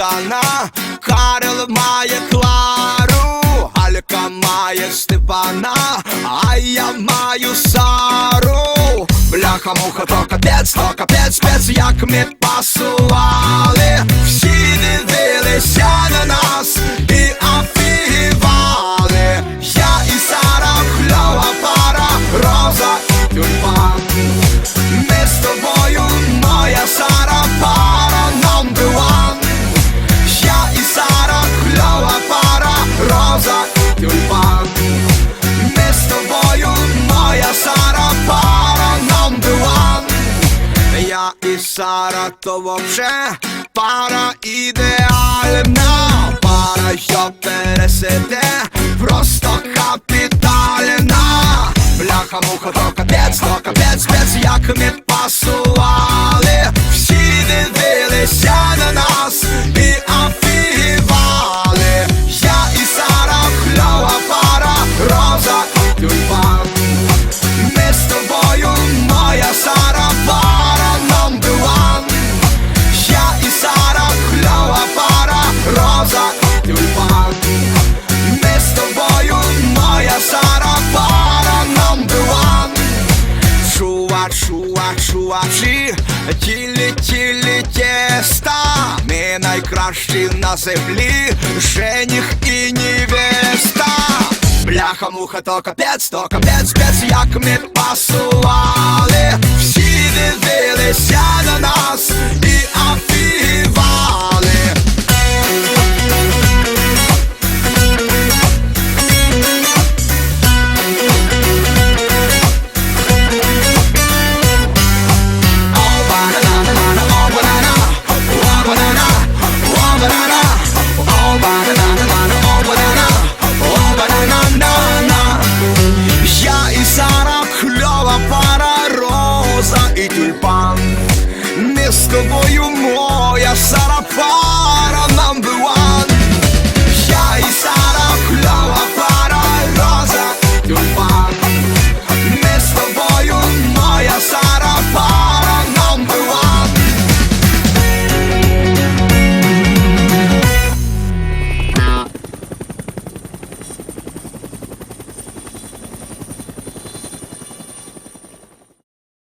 Богдана, Карел має Клару, Алька має Степана, а я маю Сару. Бляха, муха, то капець, то капець, спец, як ми пасували Сара, то вообще пара ідеальна, пара, що пересиде, просто Чува, чува, чувачі, тілі, тілі тіста Ми найкращі на землі, жених і невеста Бляха, муха, то капець, то капець, капець, як ми пасували Всі дивилися на нас Не з тобою моя стара нам була